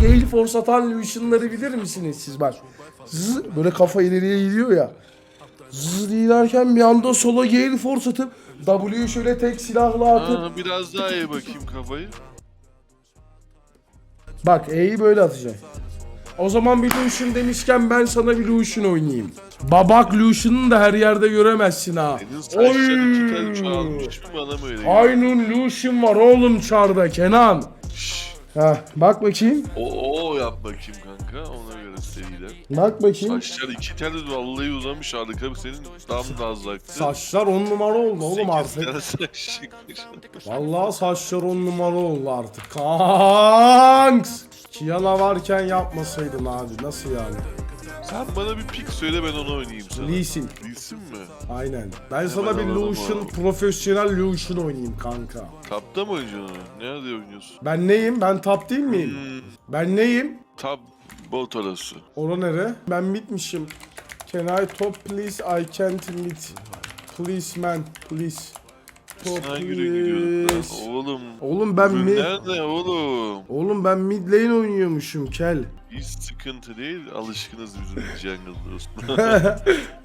Gale Force atan Lucian'ları bilir misiniz siz bak. Zzz, böyle kafa ileriye gidiyor ya. Zzz diye bir anda sola Gale Force atıp W'yu şöyle tek silahla atıp Aa, biraz daha iyi bakayım kafayı. Bak E'yi böyle atacak. O zaman bir Lucian demişken ben sana bir Lucian oynayayım. Babak Lucian'ı da her yerde göremezsin ha. Oy. Aynen Lucian var oğlum çarda Kenan. Şşş. Heh, bak bakayım. O, o yap bakayım kanka ona göre seriden. Bak bakayım. Saçlar iki tane vallahi uzamış harika senin tam da azlaktı. Saçlar on numara oldu oğlum Sekiz artık. tane saç çıkmış. Vallahi saçlar on numara oldu artık. Kanks. Kiana varken yapmasaydın abi nasıl yani? Sen bana bir pik söyle ben onu oynayayım sana. Lee Sin. Mi? Aynen. Ben sana bir alalım Lucian, abi. profesyonel Lucian oynayayım kanka. Tapta mı oynuyorsun onu? Nerede oynuyorsun? Ben neyim? Ben top değil miyim? Hmm, Ben neyim? tap bot arası. Ora nere? Ben bitmişim. Can I top please? I can't meet. Please man, please. Top lan. Oğlum. Oğlum ben mid... Nerede oğlum? Oğlum ben mid lane oynuyormuşum kel. Hiç sıkıntı değil. Alışkınız bizim jungle dostum.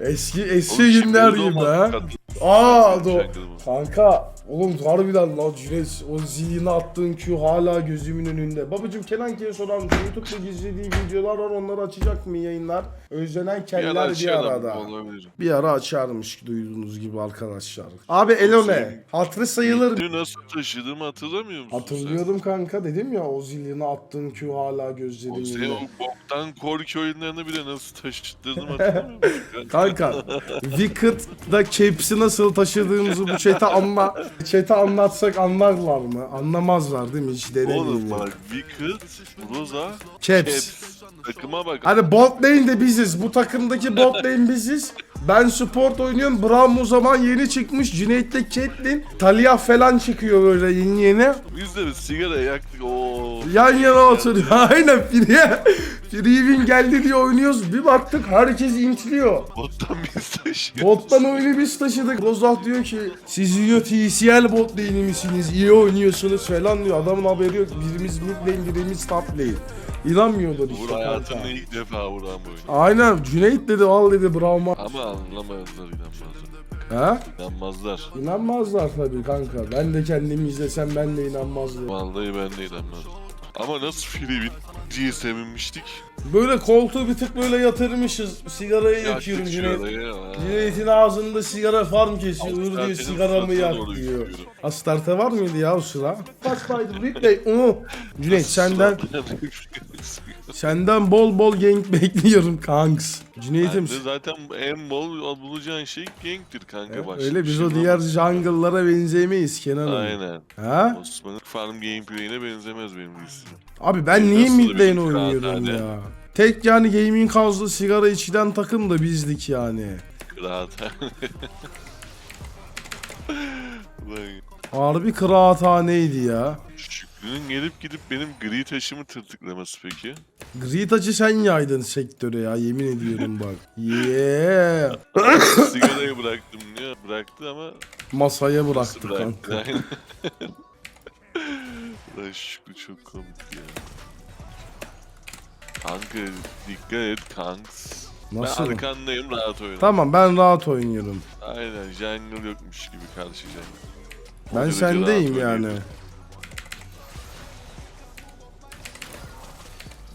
eski eski Oğlum, günler gibi ha. Kadın- Aa do. Kanka oğlum harbiden la Cünes o zilini attığın Q hala gözümün önünde. Babacım Kenan K'ye soran YouTube'da gizlediği videolar var onları açacak mı yayınlar? Özlenen Bir keller ara bir açalım, arada. Olabilir. Bir ara açarmış duyduğunuz gibi arkadaşlar. Abi Elone hatırı sayılır. Dün nasıl taşıdığımı hatırlamıyor musun Hatırlıyorum kanka dedim ya o zilini attığın Q hala sen? gözlerimin O senin önünde. o boktan korku oyunlarını bile nasıl taşıdığımı hatırlamıyor musun? Kanka Wicked'da caps'i nasıl taşıdığımızı bu chat'e anla chat'e anlatsak anlarlar mı? Anlamazlar değil mi? Hiç denemiyorum. Oğlum bak Wicked, Rosa, Caps. Caps. Takıma bak. Hani bot lane de biziz. Bu takımdaki bot lane biziz. Ben support oynuyorum. Braum o zaman yeni çıkmış. Cüneyt'te Caitlyn. Talia falan çıkıyor böyle yeni yeni. Biz de bir sigara yaktık. Oo. Yan yana oturuyor. Aynen Free'ye. Free'in geldi diye oynuyoruz. Bir baktık herkes intiliyor. Bottan biz taşıyoruz. Bottan oyunu biz taşıdık. Rozah diyor ki siz diyor TCL bot lane'i misiniz? İyi oynuyorsunuz falan diyor. Adamın haberi yok. Birimiz mid lane birimiz top lane. İnanmıyorlar işte. Hayatımda ilk defa vuran bu oyunu. Aynen Cüneyt dedi al dedi Braum'a. Ama anlamazlar inanmazlar. Ha? İnanmazlar. İnanmazlar tabii kanka. Ben de kendimi izlesem ben de inanmazdım. Vallahi ben de inanmazdım. Ama nasıl Free'in diye sevinmiştik. Böyle koltuğu bir tık böyle yatırmışız. Sigarayı yakıyorum Cüneyt. Cüneyt'in ağzında sigara farm kesiyor. Dur diyor sigaramı yak doğru diyor. Astarte var mıydı ya o sıra? Başlaydı replay. Oo. Cüneyt senden senden bol bol gank bekliyorum kanks. Cüneyt'im Bende zaten en bol bulacağın şey ganktir kanka başka öyle biz şey o diğer jungle'lara benzemeyiz Kenan'ım. Aynen. Ha? Osman'ın farm gameplay'ine benzemez benim isim. Abi ben niye mid lane oynuyorum ya? Tek yani gaming house'da sigara içilen takım da bizdik yani. Ulan Harbi kıraathaneydi ya. Şükrü'nün gelip gidip benim gri taşımı tırtıklaması peki. Gri taçı sen yaydın sektöre ya yemin ediyorum bak. Yeah. Sigarayı bıraktım diyor. Bıraktı ama Masaya nasıl bıraktı bıraktı? kanka. Aynen. Lan Şükrü çok komik ya. Kanka dikkat et kanks. Nasıl? Ben arkandayım rahat oyna. Tamam ben rahat oynuyorum. Aynen jungle yokmuş gibi karşı jungle. O Ben derece sendeyim rahat yani. oynuyorum.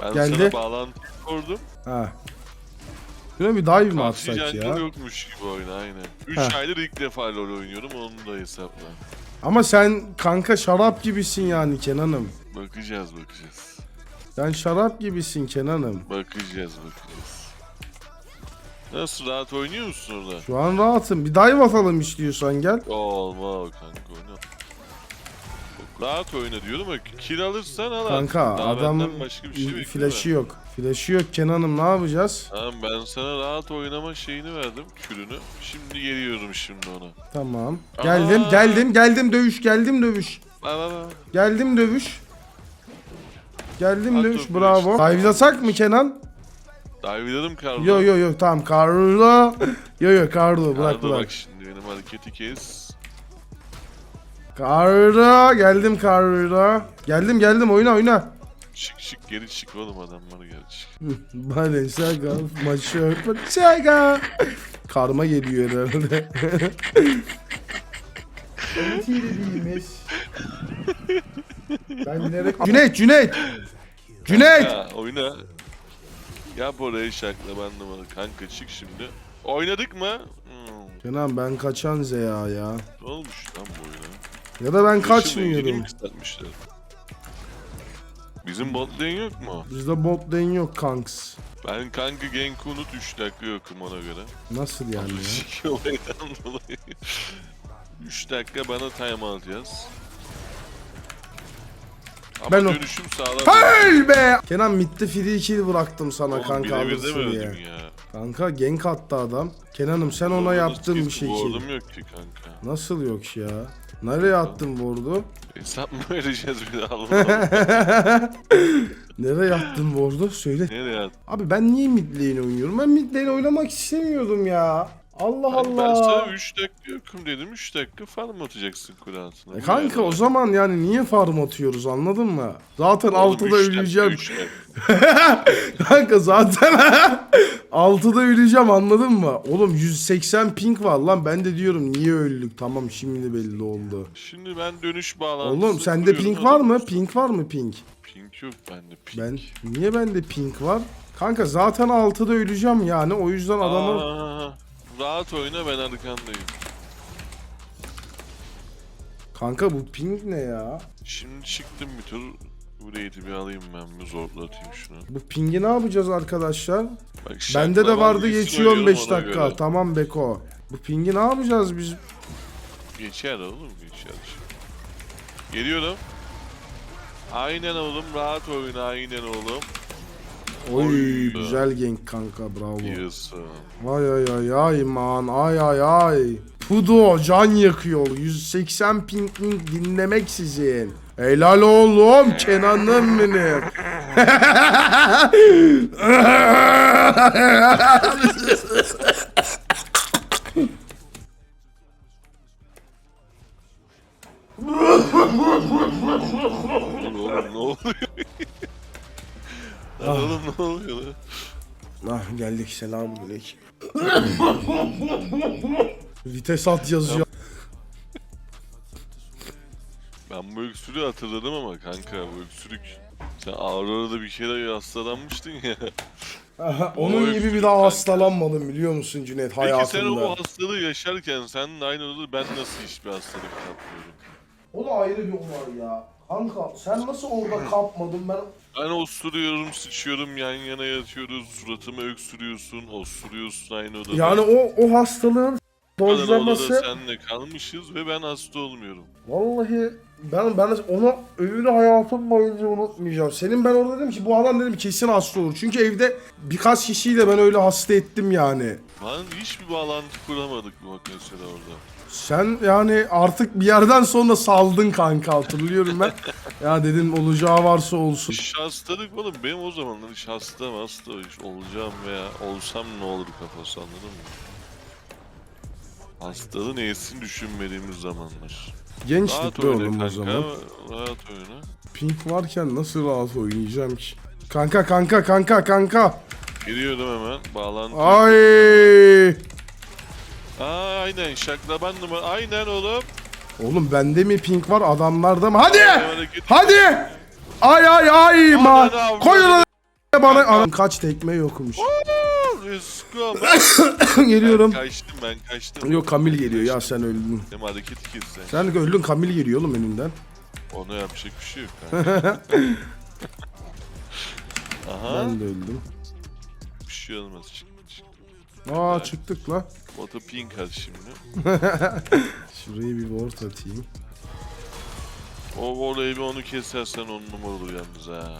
Ben Geldi. sana bağlantı kurdum. Ha. Şuna bir dive mi Karşı atsak ya? yokmuş gibi oyna aynen. 3 Heh. aydır ilk defa LoL oynuyorum onu da hesapla. Ama sen kanka şarap gibisin yani Kenan'ım. Bakacağız bakacağız. Sen şarap gibisin Kenan'ım. Bakacağız bakacağız. Nasıl rahat oynuyor musun orada? Şu an rahatım. Bir dive atalım istiyorsan gel. Olma kanka oyna. Rahat oyna diyorum ama kill alırsan al Kanka. Daha adamın benden başka bir şey flash'ı yok. Flash'ı yok Kenan'ım ne yapacağız? Tamam ben sana rahat oynama şeyini verdim külünü. Şimdi geliyorum şimdi ona. Tamam. Geldim Aa. geldim geldim dövüş geldim dövüş. Bak bak bak. Geldim dövüş. Geldim At dövüş topu bravo. Dive'lasak mı Kenan? Dive'ladım Kardo. Yo yo yo tamam Carlo. Yo yo Carlo bırak Kardo bırak. bak şimdi benim hareketi kes. Carlo geldim Carlo. Geldim geldim oyna oyna. Çık çık geri çık oğlum adamlar geri çık. Balenciaga maçı Balenciaga. Karma geliyor herhalde. Entiyle değilmiş. Ben bilerek... Cüneyt, Cüneyt! Cüneyt! Ya oyna. Yap oraya şakla ben numara. Kanka çık şimdi. Oynadık mı? Hmm. Kenan ben kaçan Zeya ya. Ne olmuş lan bu oyuna? Ya da ben kaçmıyorum. Bizim bot lane yok mu? Bizde bot lane yok kanks. Ben kanka gank unut 3 dakika yokum ona göre. Nasıl yani ya? Olaydan dolayı. 3 dakika bana time alacağız. Ama Ben o- dönüşüm sağlam. Hey be! Kenan midde free kill bıraktım sana Oğlum, kanka alırsın diye. ya. Kanka gank attı adam. Kenan'ım sen ona yaptın bir şekil. Ward'um yok ki kanka. Nasıl yok ya? Nereye attın ward'u? Hesap mı vereceğiz bir daha Allah Nereye attın ward'u? Söyle. Nereye at? Abi ben niye mid lane oynuyorum? Ben mid lane oynamak istemiyordum ya. Allah Hani Ben sana Allah. 3 dakika yokum dedim 3 dakika farm atacaksın kule altına. E kanka yani. o zaman yani niye farm atıyoruz anladın mı? Zaten Oğlum, 6'da üç dakika, öleceğim. dakika. Kanka zaten 6'da öleceğim anladın mı? Oğlum 180 ping var lan ben de diyorum niye öldük? Tamam şimdi belli oldu. Şimdi ben dönüş bağlantısı Oğlum sende kuruyorum, ping var mı? Ping var mı ping? Pink yok bende pink. Ben niye bende ping var? Kanka zaten 6'da öleceğim yani o yüzden adamı Aa, rahat oyna ben arkandayım. Kanka bu ping ne ya? Şimdi çıktım bir tur. Burayı bir alayım ben bir zorlatayım şunu. Bu pingi ne yapacağız arkadaşlar? Bak, Bende de vardı gitsin geçiyor oynayalım 15 ona dakika. göre. Tamam Beko. Bu pingi ne yapacağız biz? Geçer oğlum geçer. Geliyorum. Aynen oğlum rahat oyna aynen oğlum. Oy güzel gank kanka bravo. Diyorsun. Ay ay ay ay man ay ay ay. Pudo can yakıyor. 180 ping ping dinlemek sizin. Helal oğlum Kenan'ım benim. Ne oluyor? Oluyor ah geldik selamünaleyküm. Vites at yazıyor. Ben bu öksürüğü hatırladım ama kanka bu öksürük. Sen Aurora'da bir kere hastalanmıştın ya. Aha, O Onun gibi bir daha kanka. hastalanmadım biliyor musun Cüneyt Peki sen hayatımda. o hastalığı yaşarken seninle aynı odada ben nasıl hiçbir hastalık kapmıyorum? O da ayrı bir olay ya. Kanka sen nasıl orada kapmadın ben... Ben osuruyorum, sıçıyorum, yan yana yatıyoruz, suratıma öksürüyorsun, osuruyorsun aynı odada. Yani o o hastalığın kadar odada dozlaması... senle kalmışız ve ben hasta olmuyorum. Vallahi ben ben onu ömrü hayatım boyunca unutmayacağım. Senin ben orada dedim ki bu adam dedim kesin hasta olur. Çünkü evde birkaç kişiyi de ben öyle hasta ettim yani. Lan hiçbir bağlantı kuramadık bu mesela orada. Sen yani artık bir yerden sonra saldın kanka hatırlıyorum ben. ya dedim olacağı varsa olsun. Hiç hastalık oğlum benim o zamanlar hiç hasta hasta hiç olacağım veya olsam ne olur kafası anladın mı? Hastalığın iyisini düşünmediğimiz zamanlar. Gençlik Rahat be oyna oğlum o kanka, zaman. rahat oyna. Pink varken nasıl rahat oynayacağım ki? Kanka kanka kanka kanka. Giriyorum hemen, bağlantı. Ay. Aa, aynen şaklaban numara, aynen oğlum. Oğlum bende mi pink var adamlarda mı? Hadi! Hareket- Hadi! Ay ay ay ma. Ananı Koy onu bana. Kaç tekme yokmuş. Let's go. Ben Geliyorum. kaçtım ben kaçtım. Yok Kamil geliyor ya sen öldün. Benim hareket kes sen. Sen öldün Kamil geliyor oğlum önünden. Ona yapacak bir şey yok kanka. Aha. Ben de öldüm. Bir şey olmaz. Çık, çık. Aa çıktık la. Bota pink at şimdi. Şurayı bir ward atayım. O orayı bir onu kesersen on numara olur yalnız ha.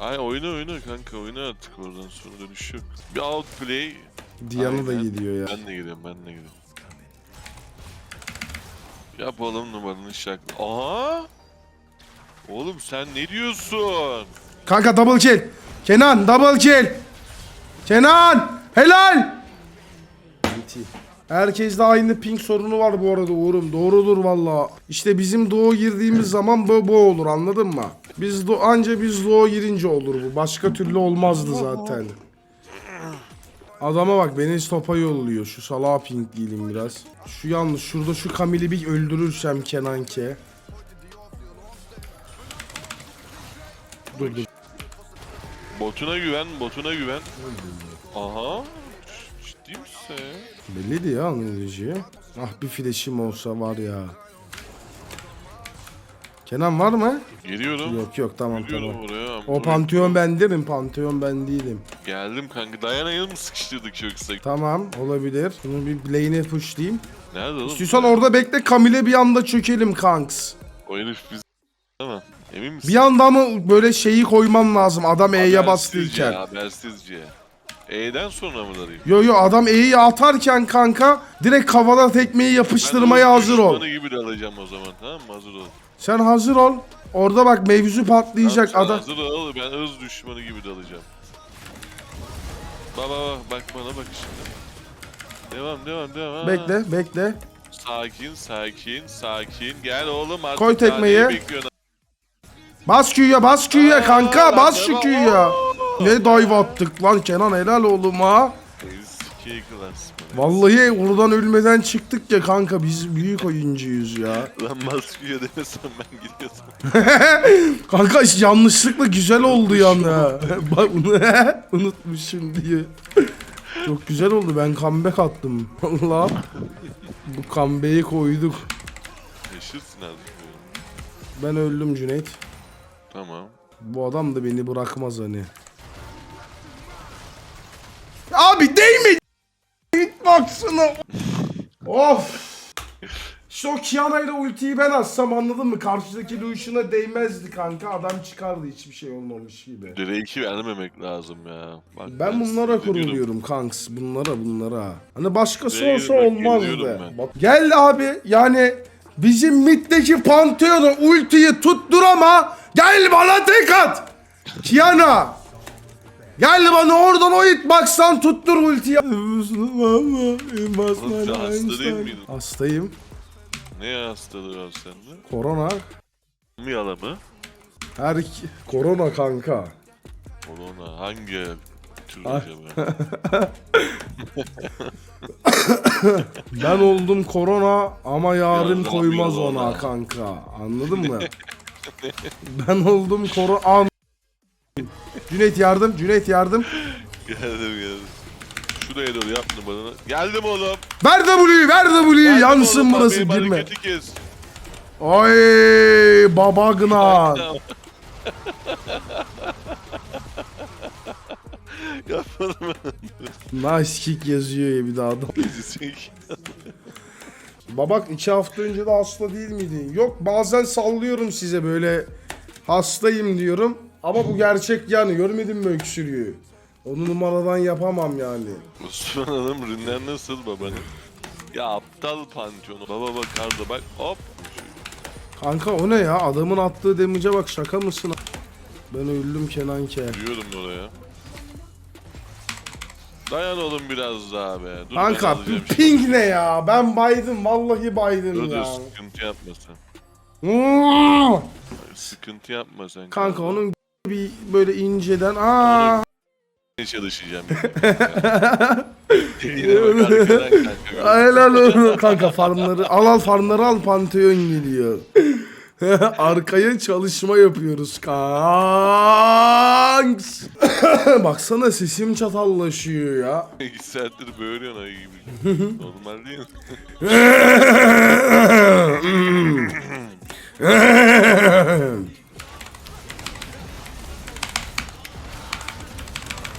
Ay oyna oyna kanka oyna artık oradan sonra dönüş yok. Bir outplay. Diana da Aynen. gidiyor ya. Ben de gidiyorum ben de gidiyorum. Yapalım numaranı şak. Aha! Oğlum sen ne diyorsun? Kanka double kill. Kenan double kill. Kenan helal. Enti. Herkeste aynı ping sorunu var bu arada Uğur'um. Doğrudur valla. İşte bizim doğu girdiğimiz zaman bu, bu olur anladın mı? Biz do anca biz doğu girince olur bu. Başka türlü olmazdı zaten. Adama bak beni stopa yolluyor. Şu salağa ping değilim biraz. Şu yalnız şurada şu Kamil'i bir öldürürsem Kenanke. Dur dur. Botuna güven, botuna güven. Aha. Ciddi misin? Belliydi ya anlayıcı. Ah bir flash'im olsa var ya. Kenan var mı? Geliyorum. Yok yok tamam Geliyorum tamam. oraya. O pantheon ben derim, pantheon ben değilim. Geldim kanka. Dayanayım mı sıkıştırdık yoksa? Tamam olabilir. Bunu bir lane'e pushlayayım. Nerede oğlum? İstiyorsan orada bekle Kamil'e bir anda çökelim kanks. O herif biz... Ama emin misin? Bir anda ama böyle şeyi koyman lazım adam E'ye Habersizce, bastıyken. Habersizce. E'den sonra mı darayım? Yo yo adam E'yi atarken kanka direkt kafada tekmeyi yapıştırmaya Ben hazır ol. düşmanı gibi de alacağım o zaman tamam mı? Hazır ol. Sen hazır ol. Orada bak mevzu patlayacak Tamam, adam. Hazır ol ben öz düşmanı gibi de alacağım. Baba bak, bak bana bak şimdi. Devam devam devam. Bekle bekle. Sakin sakin sakin. Gel oğlum artık. Koy tekmeyi. Bas Q'ya bas Q'ya kanka bas şu. Q'ya. Ne dive attık lan Kenan helal oğlum ha. Vallahi oradan ölmeden çıktık ya kanka biz büyük oyuncuyuz ya. Lan masküye demesem ben gidiyordum. Kanka yanlışlıkla güzel oldu yani. Bak bunu unutmuşum diye. Çok güzel oldu ben comeback attım. Valla. Bu comeback'i koyduk. Yaşırsın artık. Ben öldüm Cüneyt. Tamam. Bu adam da beni bırakmaz hani. Abi değme. Hitbox'ını. of. İşte o Kiana ile ultiyi ben atsam anladın mı? Karşıdaki Lucian'a değmezdi kanka. Adam çıkardı hiçbir şey olmamış gibi. Drake'i vermemek lazım ya. Bak, Ben bunlara sinirleniyorum. kuruluyorum kanks. Bunlara bunlara. Hani başkası Değil, olsa olmazdı. ben. Bak, gel abi yani bizim middeki Pantheon'a ultiyi tuttur ama gel bana tek at. Kiana. Gel bana oradan o hitbox'tan tuttur ultiyi. Oğlum sen hasta değil miydin? Hastayım. Ne hastalığı var sende? Korona. Mi yalan mı? Her korona kanka. Korona hangi tür Ay. acaba? Ben oldum korona ama yarın Ya, koymaz korona. ona kanka. Anladın mı? ben oldum korona. Cüneyt yardım, Cüneyt yardım. geldim geldim. Şuraya doğru yaptım bana. Geldim oğlum. Ver W'yu, ver W'yu. Yansın oğlum, burası benim girme. Ay baba gına. Yapmadım Nice kick yazıyor ya bir daha adam. Babak iki hafta önce de hasta değil miydin? Yok bazen sallıyorum size böyle hastayım diyorum. Ama bu gerçek yani görmedin mi öksürüğü? Onu numaradan yapamam yani. Osman Hanım rünler nasıl babanın? Ya aptal pantheonu. Baba bak Arda bak hop. Kanka o ne ya? Adamın attığı damage'e bak şaka mısın? Ben öldüm Kenan K. Yürüyorum oraya. Dayan oğlum biraz daha be. Dur ben Kanka alacağım şimdi. ping ne ya? Ben baydım vallahi baydım Dur dur ya. sıkıntı yapma sen. Sıkıntı yapma sen. Kanka onun bir böyle inceden aa Ne çalışacağım yani. Yine bak arkadan kanka. helal olsun kanka farmları al al farmları al Pantheon geliyor. Arkaya çalışma yapıyoruz kanks. Baksana sesim çatallaşıyor ya. İki saattir böğürüyorsun ayı gibi. Normal değil mi?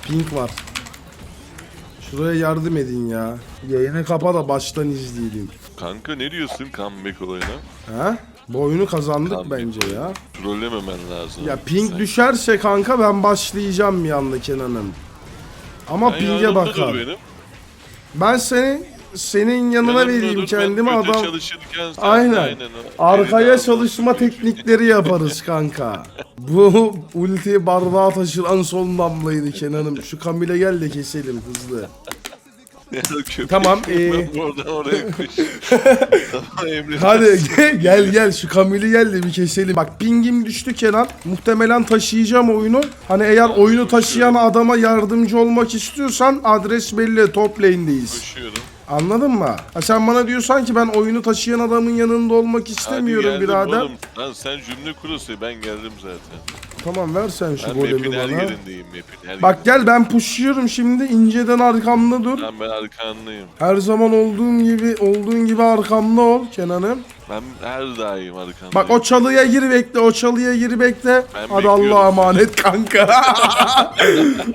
Pink var. Şuraya yardım edin ya. Yayını kapa da baştan izleyelim. Kanka ne diyorsun comeback olayına? Ha? Bu oyunu kazandık Comeback bence ya. Trollememen lazım. Ya ping Sen- düşerse kanka ben başlayacağım bir anda Kenan'ım. Ama Sen ping'e yanımda dur bakar. benim. Ben seni senin yanına Yanımda vereyim ben kendime kötü adam. çalışırken sen Aynen. Arkaya Elini çalışma al, teknikleri yaparız kanka. Bu ulti bardağa taşıran son damlaydı Kenan'ım. Şu Kamil'e gel de keselim hızlı. Tamam, ee, Oradan oraya koş. tamam Emre. Hadi gel, gel gel şu Kamil'i gel de bir keselim. Bak pingim düştü Kenan. Muhtemelen taşıyacağım oyunu. Hani eğer oyunu taşıyan adama yardımcı olmak istiyorsan adres belli top lane'deyiz. Koşuyorum. Anladın mı? Ha sen bana diyorsan ki ben oyunu taşıyan adamın yanında olmak Hadi istemiyorum geldim birader. Oğlum. Lan sen cümle kurusu ben geldim zaten. Tamam ver sen şu Ben map'in golemi her bana. yerindeyim map'in her Bak gel ben pushluyorum şimdi inceden arkamda dur. yerindeyim. Ben, ben arkandayım. Her zaman olduğum gibi olduğun gibi arkamda ol Kenan'ım. Ben her daim arkandayım. Bak o çalıya gir bekle, o çalıya gir bekle. Ben Hadi bekliyorum. Allah'a emanet kanka.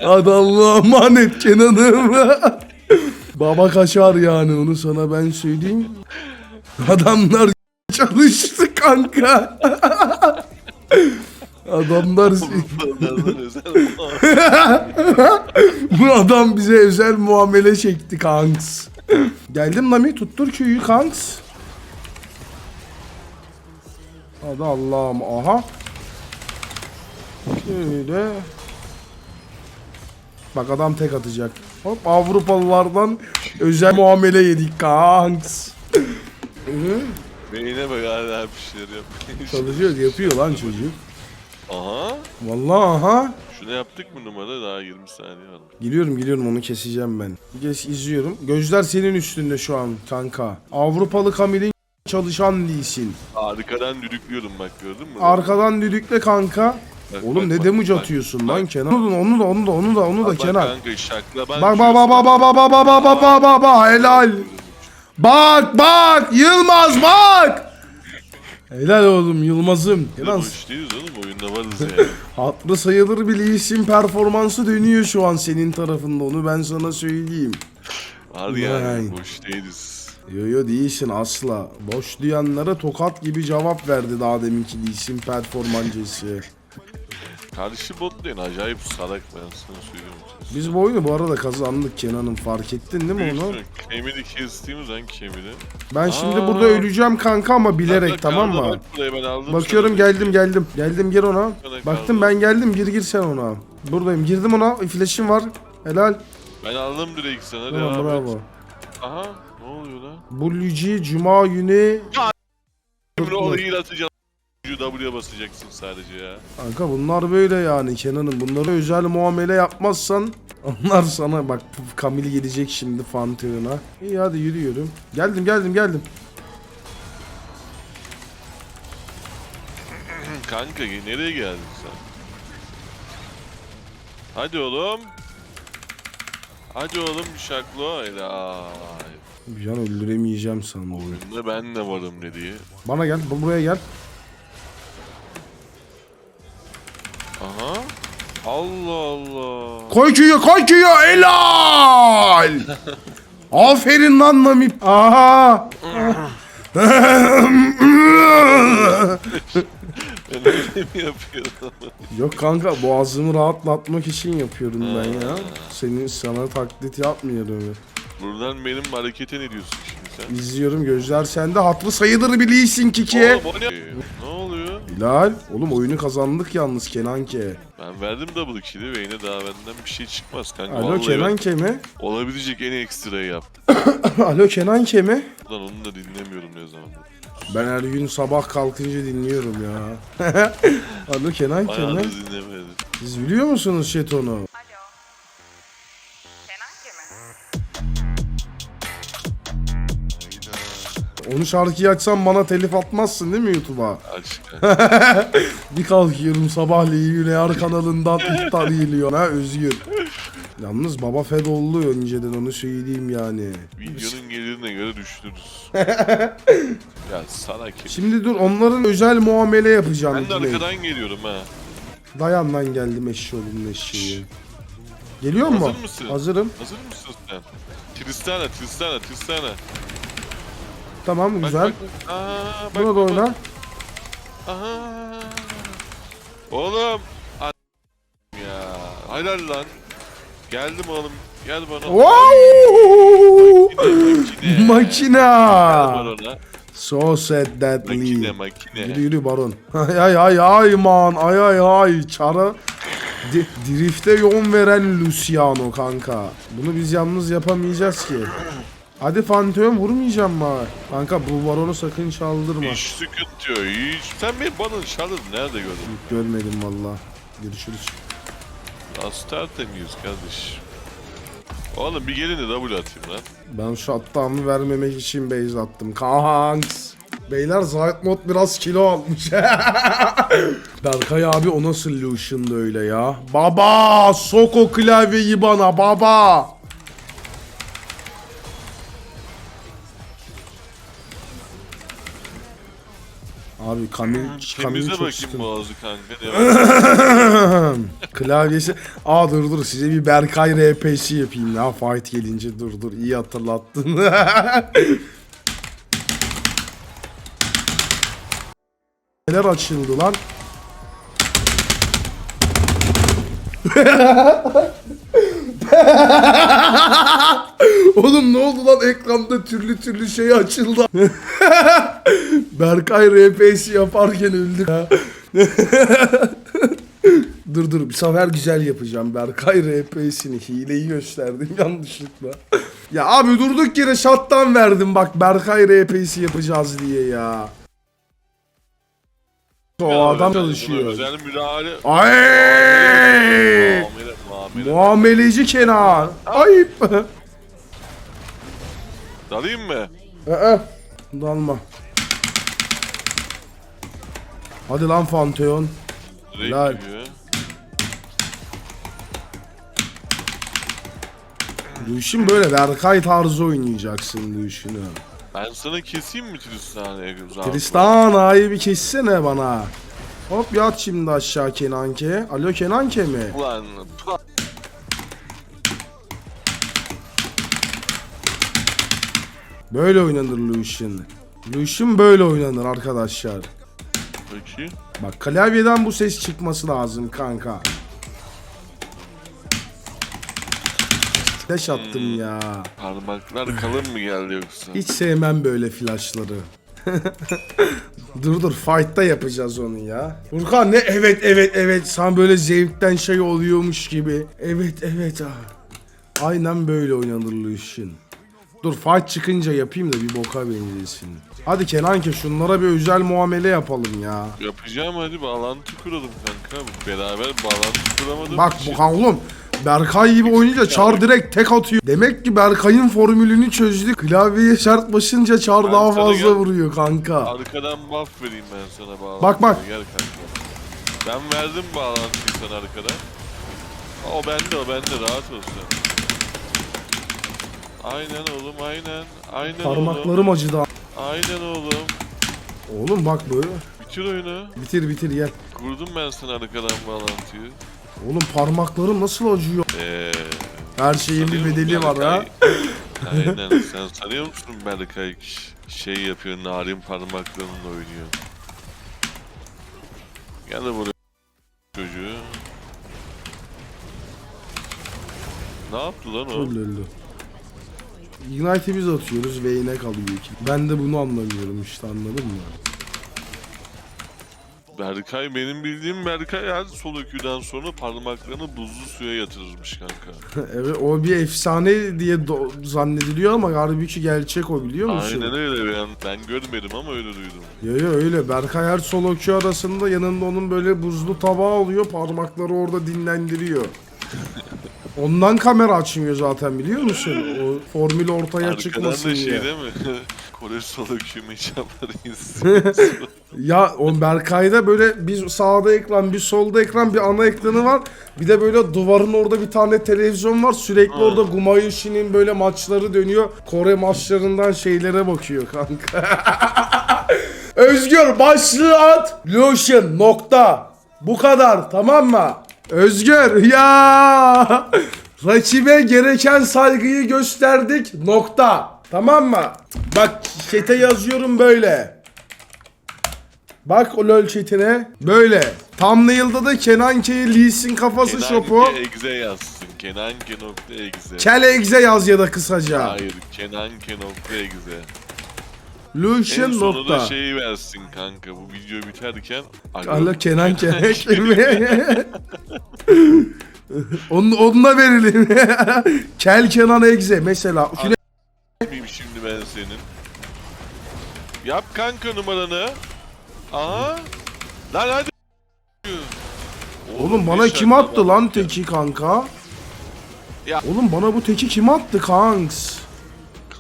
Hadi Allah'a emanet Kenan'ım. Baba kaçar yani onu sana ben söyleyeyim. Adamlar çalıştı kanka. Adamlar bu adam bize özel muamele çekti kanks. Geldim Nami tuttur köyü kanks. Hadi Allah'ım aha. Şöyle. Bak adam tek atacak. Hop Avrupalılardan özel muamele yedik kanks. Hı, Beyne bak hala bir şeyler yapıyor. Çalışıyor yapıyor lan çocuk. Aha. Vallahi aha. Şunu yaptık mı numara daha 20 saniye var. Geliyorum geliyorum onu keseceğim ben. Bir kez izliyorum. Gözler senin üstünde şu an kanka. Avrupalı Kamil'in çalışan değilsin. Arkadan düdüklüyorum bak gördün mü? Arkadan düdükle kanka. Bak, Oğlum bak, ne bak, damage bak. atıyorsun bak. lan Kenan. Onu da onu da onu da onu da onu da Bak Kenan. kanka Bak bak bak bak bak bak bak bak bak bak bak bak bak helal. Bak bak Yılmaz bak. Helal oğlum Yılmaz'ım. Kenan Boş değiliz oğlum oyunda varız yani. hatırı sayılır bir isim performansı dönüyor şu an senin tarafında onu ben sana söyleyeyim. Var Vay. yani boş değiliz. Yo yo değilsin asla. Boş duyanlara tokat gibi cevap verdi daha deminki isim performancısı. Karşı bot lane acayip salak ben sana söylüyorum. Biz bu oyunu bu arada kazandık Kenan'ım fark ettin değil mi onu? Kemiri kestiğimiz hangi kemiri? Ben şimdi Aa. burada öleceğim kanka ama bilerek tamam mı? bak buraya, ben aldım Bakıyorum sana. geldim geldim. Geldim gir ona. Baktım ben geldim gir gir sen ona. Buradayım girdim ona flash'im var. Helal. Ben aldım direkt sana Tamam devam bravo. Aha ne oluyor lan? Bulluci Cuma günü. Emre onu heal atacağım. W'ye basacaksın sadece ya. Kanka bunlar böyle yani Kenan'ım. Bunlara özel muamele yapmazsan onlar sana bak Kamil gelecek şimdi Fanteon'a. İyi hadi yürüyorum. Geldim geldim geldim. Kanka nereye geldin sen? Hadi oğlum. Hadi oğlum şaklo helal. Bir an öldüremeyeceğim sandım. Oyunda ben de varım dediği. Bana gel bu- buraya gel. Allah Allah. Koy Q'yu koy Q'yu helal. Aferin lan Namip. Aha. Öyle mi? Yok kanka boğazımı rahatlatmak için yapıyorum ben ya. Senin sana taklit yapmıyorum. Buradan benim harekete ne diyorsun şimdi sen? İzliyorum gözler sende hatırı sayılır biliysin kiki. Oğlum o ne? Ne oluyor? Hilal. Oğlum oyunu kazandık yalnız Kenanke. Ben verdim double kill'i ve yine daha benden bir şey çıkmaz kanka. Alo Vallahi Kenanke mi? Olabilecek en ekstrayı yaptım. Alo Kenanke mi? Lan onu da dinlemiyorum ne zamandır. Ben her gün sabah kalkınca dinliyorum ya. Alo Kenanke Bayağıdır mi? dinlemedim. Siz biliyor musunuz Şeton'u? Onu şarkıyı açsam bana telif atmazsın değil mi YouTube'a? Kanka. Bir kalkıyorum sabahleyin Yüreğar kanalından ihtar geliyor ha Özgür. Yalnız baba fed oldu önceden onu söyleyeyim yani. Videonun gelirine göre düşürürüz. ya sana ki. Şimdi dur onların özel muamele yapacağım. Ben de Cüneyt. arkadan geliyorum ha. Dayan lan geldim eşşoğlumun eşeği. Geliyor mu? Hazır mısın? Hazırım. Hazır mısın sen? Tristana, Tristana, Tristana. Tamam Bak, güzel. Bak, bak. Aa, bak, Buna da bak, bak. oyna. Aha. Oğlum. A- ya. Helal lan. Geldim oğlum. Gel bana. Wow! Makine. Gel Makina. bana. So sad makine. Yürü yürü baron. Ay ay ay ay man ay ay ay çara Di- Drift'e yön veren Luciano kanka. Bunu biz yalnız yapamayacağız ki. Hadi Pantheon vurmayacağım abi? Kanka bu varonu sakın çaldırma. Hiç sıkıntı yok hiç. Sen benim bana şarjı nerede gördün? Görmedim valla. Görüşürüz. Az tertemiyiz kardeş. Oğlum bir gelin de double atayım lan. Ben şu hattağımı vermemek için base attım. Kanks. Beyler Zayt mod biraz kilo almış. Berkay abi o nasıl Lucian'dı öyle ya? Baba sok o klavyeyi bana baba. Abi Kamil, Kamil Temize çok bakayım sıkıntı. boğazı kanka. Devam. Klavyesi. Aa dur dur size bir Berkay RP'si yapayım ya fight gelince dur dur iyi hatırlattın. Neler açıldı lan? Oğlum ne oldu lan ekranda türlü türlü şey açıldı. Berkay RP'si yaparken öldük ha. Dur dur bir sefer güzel yapacağım. Berkay RP'sini hileyi gösterdim yanlışlıkla. ya abi durduk yere shutdown verdim bak Berkay RP'si yapacağız diye ya. O adam Buna çalışıyor. Özel müdahale. Ay! Muamele, muamele. Muameleci Kenan. Ayıp. Dalayım mı? Ee, dalma. Hadi lan. Direkt Lan. gibi. Lucian böyle Berkay tarzı oynayacaksın Lucian'ı. Ben sana keseyim mi Tristan'a uzak? Tristan ayı bir kessene bana. Hop yat şimdi aşağı Kenanke. Alo Kenanke mi? Ulan Böyle oynanır Lucian. Lucian böyle oynanır arkadaşlar. Peki. Bak klavyeden bu ses çıkması lazım kanka. Flash attım ya. Parmaklar kalın mı geldi yoksa? Hiç sevmem böyle flashları. dur dur fight'ta yapacağız onu ya. Furkan ne evet evet evet sen böyle zevkten şey oluyormuş gibi. Evet evet ah. Aynen böyle oynanır Lucian. Dur fight çıkınca yapayım da bir boka benzesin. Hadi Kenanke şunlara bir özel muamele yapalım ya. Yapacağım hadi bağlantı kuralım kanka. Beraber bağlantı kuramadım. Bak bu oğlum Berkay gibi oynayınca Çar direkt tek atıyor. Demek ki Berkay'ın formülünü çözdük. Klavyeye şart basınca Çar Ben daha fazla gel- vuruyor kanka. Arkadan buff vereyim ben sana bağlantı. Bak, bak. Gel kanka. Ben verdim bağlantıyı sana arkadan. O bende o bende rahat olsun. Aynen oğlum aynen. Aynen oğlum. Parmaklarım acıdı. Aynen oğlum. Oğlum bak böyle. Bitir oyunu. Bitir bitir gel. Kurdum ben sana arkadan bağlantıyı. Oğlum parmaklarım nasıl acıyor? Eee... Her şeyin bir bedeli var ha. Aynen sen sanıyor musun Berkay şey yapıyor narin parmaklarınla oynuyor. Gel de buraya çocuğu. Ne yaptı lan o? Öldü öldü. Ignite'i biz atıyoruz ve yine kalıyor ki. Ben de bunu anlamıyorum işte anladın mı? Berkay benim bildiğim Berkay her sol öküden sonra parmaklarını buzlu suya yatırırmış kanka. evet o bir efsane diye zannediliyor ama halbuki gerçek o biliyor musun? Aynen öyle ben, ben görmedim ama öyle duydum. Yo yo öyle. Berkay her solo queue arasında yanında onun böyle buzlu tabağı oluyor. Parmakları orada dinlendiriyor. Ondan kamera açmıyor zaten biliyor musun? O formül ortaya Arkadan çıkmasın da şey diye. değil mi? Kore sol ökümü yaparız. Ya o Berkay'da böyle bir sağda ekran, bir solda ekran, bir ana ekranı var. Bir de böyle duvarın orada bir tane televizyon var. Sürekli Ha. orada Gumayushi'nin böyle maçları dönüyor. Kore maçlarından şeylere bakıyor kanka. Özgür başlığı at. Lucian nokta. Bu kadar tamam mı? Özgür ya. Rakibe gereken saygıyı gösterdik nokta. Tamam mı? Bak chat'e yazıyorum böyle. Bak o lol chatine. Böyle. Thumbnail'da da Kenan K. Lee'sin kafası şopu. Kenanke egze yazsın. Kenanke nokta egze. Kel egze yaz ya da kısaca. Hayır Kenanke nokta egze. En Lucian sonunda nokta. şeyi versin kanka bu video biterken. Allah Kenan Kenek mi? Onun, onunla verelim. Kel Kenan Egze mesela. Şöyle miyim şimdi ben senin? Yap kanka numaranı. Aha. Lan hadi. Oğlum bana bir kim şarkı attı var. lan teki kanka? Ya. Oğlum bana bu teki kim attı kanks?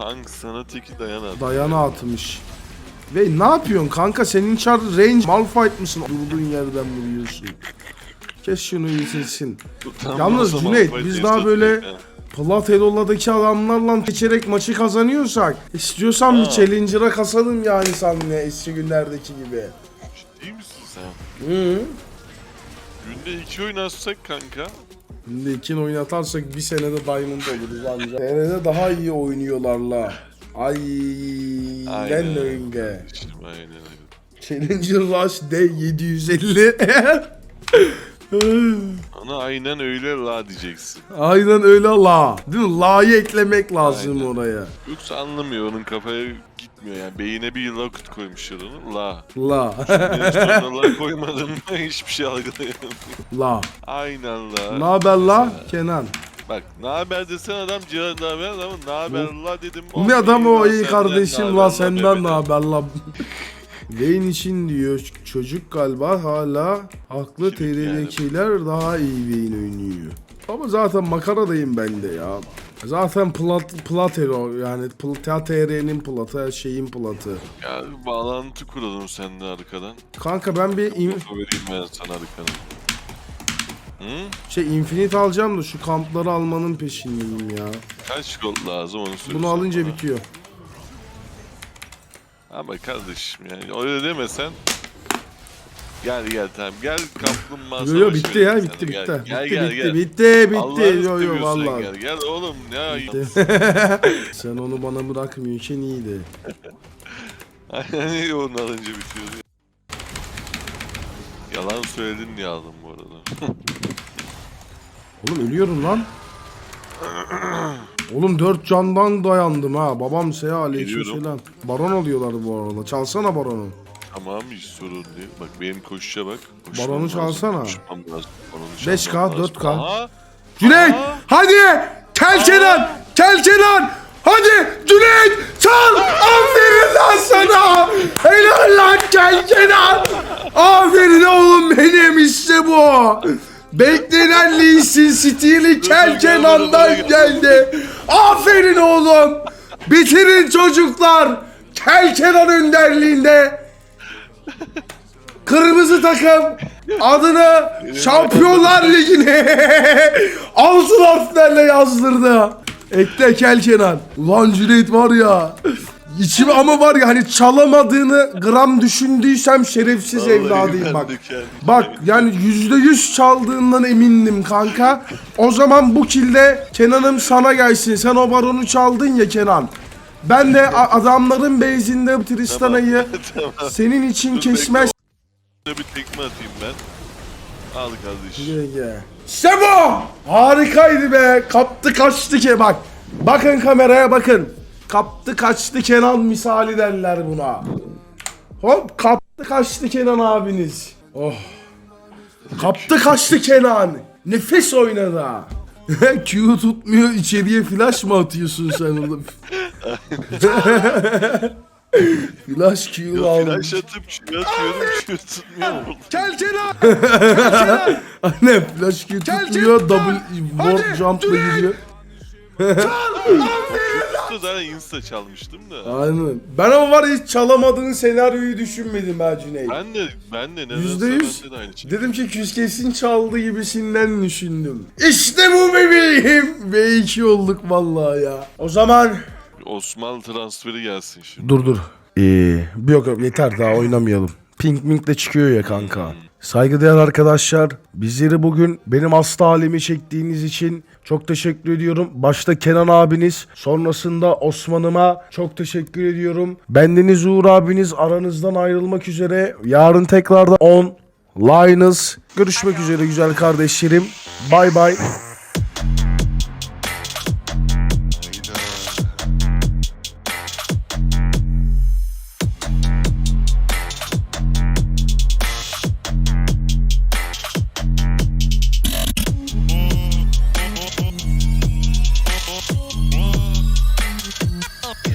Kanka sana teki dayanadı. Dayana atmış. Ve ne yapıyorsun kanka senin çar range malfight mısın? Durduğun yerden vuruyorsun. Kes şunu yitirsin. Yalnız Cüneyt, biz daha böyle- Elola'daki adamlarla geçerek maçı kazanıyorsak istiyorsan bir Ha. Challenger'a kasalım yani seninle eski günlerdeki gibi. Ciddi misin sen? Hı. Günde iki oyun atsak kanka. Şimdi ikin oynatarsak bir senede Diamond oluruz ancak. Senede daha iyi oynuyorlar la. Ay Aynen. Şimdi aynen öyle. Challenger Rush D750. Ana aynen öyle la diyeceksin. Aynen öyle la. Değil mi? La'yı eklemek lazım Aynen. oraya. Yoksa anlamıyor onun kafaya gitmiyor yani. Beyine bir locket koymuşlar onu. La. La. En sonuna la koymadın mı hiçbir şey algılayamıyor. la. Aynen la. Ne haber la? Kenan. Bak ne haber desen adam cevap ne haber ama ne haber la dedim. Bir adam o iyi kardeşim la senden ne haber la? Vayne için diyor çocuk galiba hala haklı Kilit yani. TR'dekiler daha iyi Vayne oynuyor. Ama zaten makaradayım ben de ya. Zaten plat, platero yani plat, TR'nin platı şeyin platı. Ya bir bağlantı kuralım seninle arkadan. Kanka ben bir in- Info vereyim ben sana arkadan. Hı? şey Infinite alacağım da şu kampları almanın peşindeyim ya. Kaç gold lazım onu söyle. Bunu alınca bitiyor. Ama kardeşim yani öyle demesen. Gel gel tamam gel kaplumbağa Yo yo savaşı bitti ya sana. bitti Gel, bitti. Gel bitti gel bitti gel. bitti bitti. Allah'ını Yo yo seviyorsan vallahi. Gel gel oğlum ya. Sen onu bana bırakmıyorken iyiydi. Aynen onu alınca bitiyor. Yalan söyledin diye aldım bu arada. Oğlum ölüyorum lan. Oğlum dört candan dayandım ha. Babam seya aleykümselam. Geliyorum. Baron oluyorlar bu arada. Çalsana baronu. Tamam hiç sorun değil. Bak benim koşuşa bak. Koşmam lazım, çalsana. koşmam lazım, baronu 5K, çalmam lazım. 4K. Aha, Cüneyt! Aa! Hadi! Kel Kenan! Kel Kenan! Hadi! Cüneyt! Çal! Aferin lan sana! Helal lan Kel Kenan! Aferin oğlum benim işte bu! Beklenen Lee Sin Steel'i Kel Kenan'dan geldi. Aferin oğlum! Bitirin çocuklar! Kel Kenan önderliğinde Kırmızı takım adını Şampiyonlar Ligi'ne altın harflerle yazdırdı. Ekle Kel Kenan. Ulan Cüneyt var ya. İçim ama var ya hani çalamadığını gram düşündüysem şerefsiz Vallahi evladıyım bak. kendim- Bak yani yüzde yüz çaldığından emindim kanka. O zaman bu kilde Kenan'ım sana gelsin. Sen o baronu çaldın ya Kenan. Ben de a- adamların base'inde Tristana'yı Tamam. senin için Dur, bir tekme atayım ben. Al kardeşim. İşte bu! Harikaydı be. Kaptı kaçtı ki bak. Bakın kameraya bakın. Kaptı kaçtı Kenan misali derler buna. Hop kaptı kaçtı Kenan abiniz. Oh. Kaptı kaçtı Kenan. Nefes oynadı ha. Q tutmuyor içeriye flash mı atıyorsun sen oğlum? flash Q Ya almış. flash atıp Q atıyorum Q tutmuyor mu? Gel Kenan! Anne flash Q tutmuyor double board jump'la giriyor. Tuttu zaten insta çalmıştım da. Aynen. Ben ama var ya hiç çalamadığın senaryoyu düşünmedim ha Cüneyt. Ben de ben de nedense Yüzde yüz. bende de aynı şey. Dedim ki küskesin çaldı gibisinden düşündüm. İşte bu bebeğim. V2 olduk vallahi ya. O zaman... Osman transferi gelsin şimdi. Dur dur. Ee, yok yok yeter daha oynamayalım. Pink Mink de çıkıyor ya kanka. Saygıdeğer arkadaşlar, bizleri bugün benim hasta halimi çektiğiniz için çok teşekkür ediyorum. Başta Kenan abiniz, sonrasında Osman'ıma çok teşekkür ediyorum. Bendeniz Uğur abiniz aranızdan ayrılmak üzere. Yarın tekrardan 10 Linus. Görüşmek üzere güzel kardeşlerim. Bay bay.